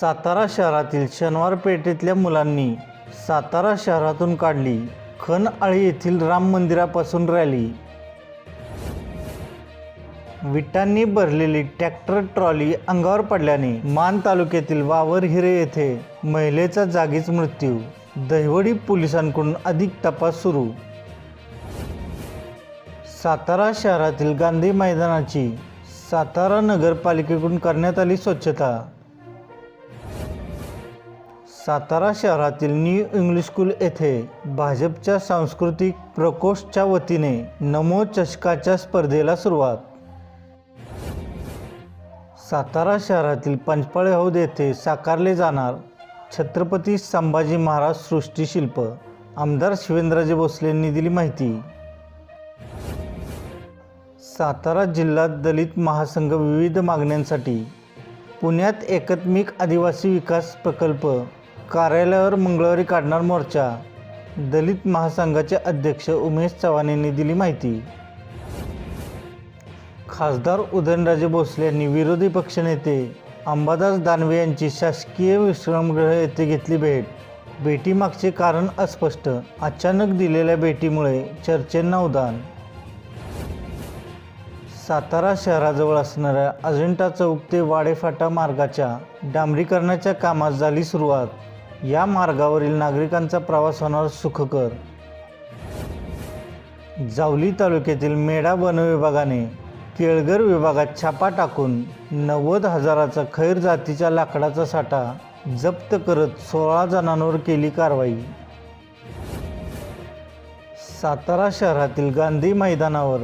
सातारा शहरातील शनिवार पेठेतल्या मुलांनी सातारा शहरातून काढली. खनआळी येथील राम मंदिरापासून रॅली. विटांनी भरलेली ट्रॅक्टर ट्रॉली अंगावर पडल्याने मान तालुक्यातील वावर हिरे येथे महिलेचा जागीच मृत्यू. दहिवडी पोलिसांकडून अधिक तपास सुरू. सातारा शहरातील गांधी मैदानाची सातारा नगरपालिकेकडून करण्यात आली स्वच्छता. सातारा शहरातील न्यू इंग्लिश स्कूल येथे भाजपच्या सांस्कृतिक प्रकोष्ठच्या वतीने नमो चषकाच्या स्पर्धेला सुरुवात. सातारा शहरातील पंचपाळे हौद येथे साकारले जाणार छत्रपती संभाजी महाराज सृष्टीशिल्प आमदार शिवेंद्रजी भोसले यांनी दिली माहिती. सातारा जिल्हा दलित महासंघ विविध मागण्यांसाठी पुण्यात एकात्मिक आदिवासी विकास प्रकल्प कार्यालयावर मंगळवारी काढणार मोर्चा. दलित महासंघाचे अध्यक्ष उमेश चव्हाण यांनी दिली माहिती. खासदार उदयनराजे भोसले यांनी विरोधी पक्षनेते अंबादास दानवे यांची शासकीय विश्रामगृह येथे घेतली भेट. भेटीमागचे कारण अस्पष्ट. अचानक दिलेल्या भेटीमुळे चर्चेंना उदान. सातारा शहराजवळ असणाऱ्या अजिंठा चौक ते वाडेफाटा मार्गाच्या डांबरीकरणाच्या कामास झाली सुरुवात. या मार्गावरील नागरिकांचा प्रवास होणार सुखकर. जावली तालुक्यातील मेढा वन विभागाने केळगर विभागात छापा टाकून नव्वद हजाराचा खैर जातीच्या लाकडाचा साठा जप्त करत सोळा जणांवर केली कारवाई. सातारा शहरातील गांधी मैदानावर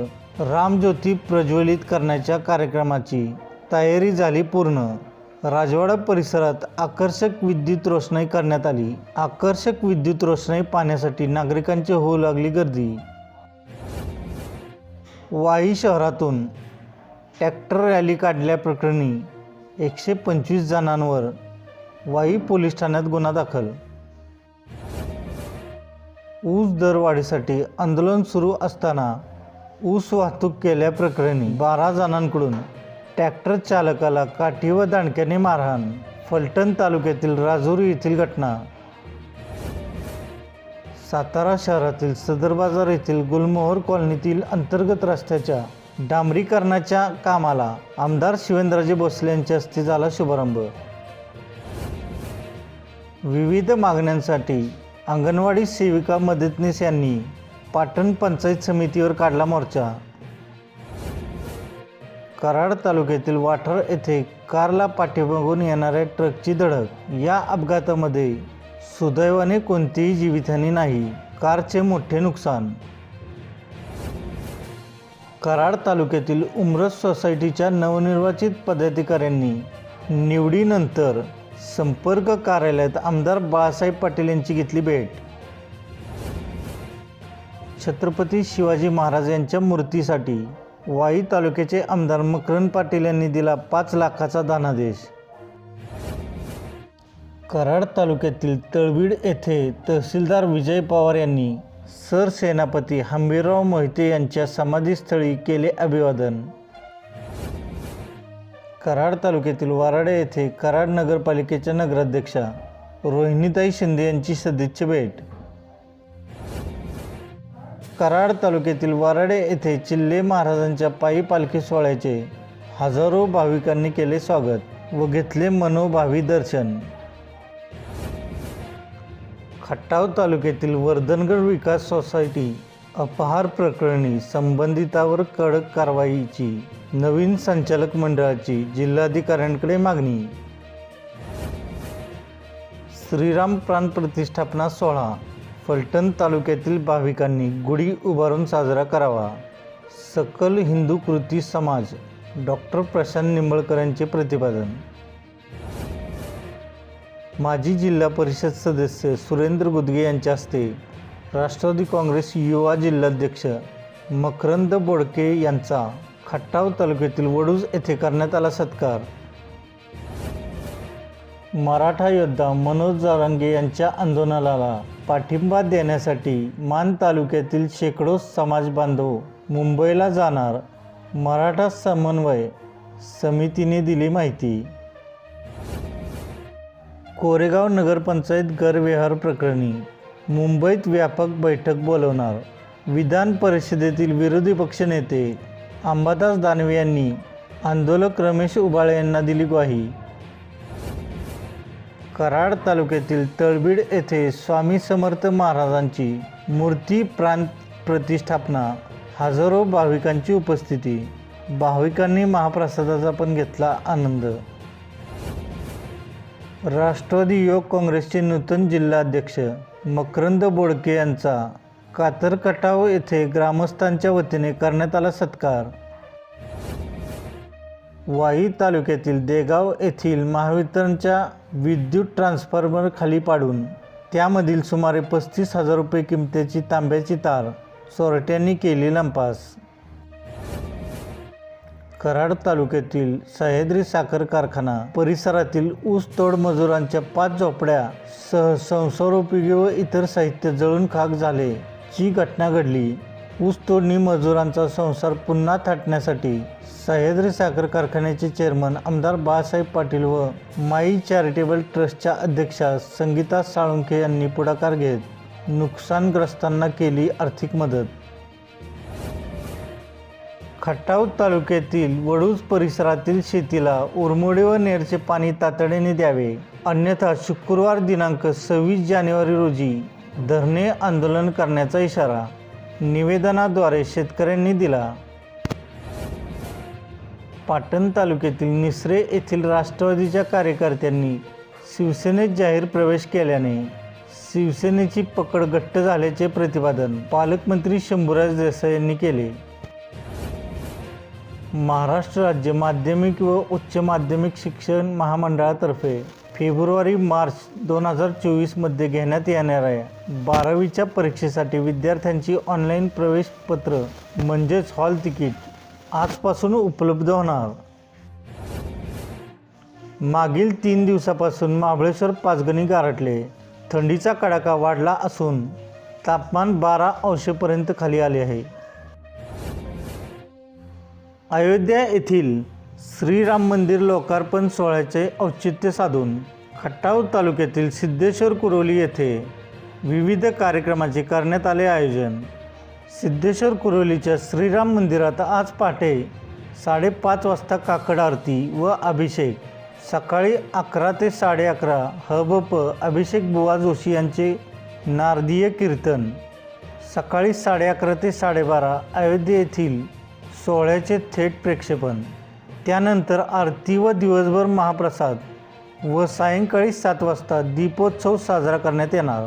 रामज्योती प्रज्वलित करण्याच्या कार्यक्रमाची तयारी झाली पूर्ण. राजवाडा परिसरात आकर्षक विद्युत रोषणाई करण्यात आली. आकर्षक विद्युत रोषणाई पाहण्यासाठी नागरिकांची होऊ लागली गर्दी. वाई शहरातून ट्रॅक्टर रॅली काढल्याप्रकरणी एकशे पंचवीस जणांवर वाई पोलीस ठाण्यात गुन्हा दाखल. ऊस दरवाढीसाठी आंदोलन सुरू असताना ऊस वाहतूक केल्याप्रकरणी बारा जणांकडून ट्रॅक्टर चालकाला काठी व दांडक्याने मारहाण. फलटण तालुक्यातील राजुरी येथील घटना. सातारा शहरातील सदर बाजार येथील गुलमोहर कॉलनीतील अंतर्गत रस्त्याच्या डांबरीकरणाच्या कामाला आमदार शिवेंद्रराजे भोसले यांच्या हस्ते झाला शुभारंभ. विविध मागण्यांसाठी अंगणवाडी सेविका मदतनीस यांनी पाटण पंचायत समितीवर काढला मोर्चा. कराड तालुक्यातील वाठार येथे कारला पाठीमागून येणाऱ्या ट्रकची धडक. या अपघातामध्ये सुदैवाने कोणतीही जीवितहानी नाही. कारचे मोठे नुकसान. कराड तालुक्यातील उमरस सोसायटीच्या नवनिर्वाचित पदाधिकाऱ्यांनी निवडीनंतर संपर्क कार्यालयात आमदार बाळासाहेब पाटील यांची घेतली भेट. छत्रपती शिवाजी महाराज यांच्या मूर्तीसाठी वाई तालुक्याचे आमदार मकरंद पाटील यांनी दिला पाच लाखाचा धनादेश. कराड तालुक्यातील तळवीड येथे तहसीलदार विजय पवार यांनी सरसेनापती हंबीरराव मोहिते यांच्या समाधीस्थळी केले अभिवादन. कराड तालुक्यातील वाराडे येथे कराड नगरपालिकेच्या नगराध्यक्षा रोहिणीताई शिंदे यांची सदिच्छा भेट. कराड तालुक्यातील वारडे येथे चिल्ले महाराजांच्या पायी पालखी सोहळ्याचे हजारो भाविकांनी केले स्वागत व घेतले मनोभावी दर्शन. खट्टाव तालुक्यातील वर्धनगड विकास सोसायटी अपहार प्रकरणी संबंधितावर कडक कारवाईची नवीन संचालक मंडळाची जिल्हाधिकाऱ्यांकडे मागणी. श्रीराम प्राण प्रतिष्ठापना सोहळा फलटण तालुक्यातील भाविकांनी गुढी उभारून साजरा करावा. सकल हिंदू कृती समाज डॉक्टर प्रशांत निंबळकरांचे प्रतिपादन. माजी जिल्हा परिषद सदस्य सुरेंद्र गुदगे यांच्या हस्ते राष्ट्रवादी काँग्रेस युवा जिल्हाध्यक्ष मकरंद बोडके यांचा खट्टाव तालुक्यातील वडूज येथे करण्यात आला सत्कार. मराठा योद्धा मनोज जारांगे यांच्या आंदोलनाला पाठिंबा देण्यासाठी मान तालुक्यातील शेकडो समाज बांधव मुंबईला जाणार मराठा समन्वय समितीने दिली माहिती. कोरेगाव नगरपंचायत गैरव्यवहार प्रकरणी मुंबईत व्यापक बैठक बोलवणार. विधान परिषदेतील विरोधी पक्षनेते अंबादास दानवे यांनी आंदोलक रमेश उबाळे यांना दिली ग्वाही. कराड तालुक्यातील तळबीड येथे स्वामी समर्थ महाराजांची मूर्ती प्रांत प्रतिष्ठापना. हजारो भाविकांची उपस्थिती. भाविकांनी महाप्रसादाचा पण घेतला आनंद. राष्ट्रवादी युवक काँग्रेसचे नूतन जिल्हाध्यक्ष मकरंद बोडके यांचा कातरकटाव येथे ग्रामस्थांच्या वतीने करण्यात आला सत्कार. वाई तालुक्यातील देगाव येथील महावितरणच्या विद्युत ट्रान्सफॉर्मर खाली पाडून त्यामधील सुमारे पस्तीस हजार रुपये किमतीची तांब्याची तार चोरट्यांनी केली लंपास. कराड तालुक्यातील सह्याद्री साखर कारखाना परिसरातील ऊसतोड मजुरांच्या पाच झोपड्या सह संसारोपयोगी व इतर साहित्य जळून खाक झाले. ची घटना घडली. ऊसतोडणी मजुरांचा संसार पुन्हा थाटण्यासाठी सह्याद्री साखर कारखान्याचे चेअरमन आमदार बाळासाहेब पाटील व माई चॅरिटेबल ट्रस्टच्या अध्यक्षा संगीता साळुंखे यांनी पुढाकार घेत नुकसानग्रस्तांना केली आर्थिक मदत. खटाव तालुक्यातील वडूज परिसरातील शेतीला उरमोडे व नेरचे पाणी तातडीने द्यावे. अन्यथा शुक्रवार दिनांक सव्वीस जानेवारी रोजी धरणे आंदोलन करण्याचा इशारा निवेदनाद्वारे शेतकऱ्यांनी दिला. पाटण तालुक्यातील निसरे येथील राष्ट्रवादीच्या कार्यकर्त्यांनी शिवसेनेत जाहीर प्रवेश केल्याने शिवसेनेची पकड घट्ट झाल्याचे प्रतिपादन पालकमंत्री शंभूराज देसाई यांनी केले. महाराष्ट्र राज्य माध्यमिक व उच्च माध्यमिक शिक्षण महामंडळातर्फे फेब्रुवारी मार्च दोन हजार चोवीसमध्ये घेण्यात येणाऱ्या बारावीच्या परीक्षेसाठी विद्यार्थ्यांची ऑनलाईन प्रवेशपत्र म्हणजेच हॉल तिकीट आजपासून उपलब्ध होणार. मागील तीन दिवसापासून महाबळेश्वर पाचगणी गारटले थंडीचा कडाका वाढला असून तापमान बारा अंशपर्यंत खाली आले आहे. अयोध्या येथील श्रीराम मंदिर लोकार्पण सोहळ्याचे औचित्य साधून खटाव तालुक्यातील सिद्धेश्वर कुरोली येथे विविध कार्यक्रमाचे करण्यात आले आयोजन. सिद्धेश्वर कुरोलीच्या श्रीराम मंदिरात आज पहाटे साडेपाच वाजता काकड आरती व अभिषेक सकाळी अकरा ते साडे अकरा हबप अभिषेक बुवा जोशी यांचे नारदीय कीर्तन सकाळी साडे अकरा ते साडेबारा अयोध्ये येथील सोहळ्याचे थेट प्रक्षेपण. त्यानंतर आरती व दिवसभर महाप्रसाद व सायंकाळी सात वाजता दीपोत्सव साजरा करण्यात येणार.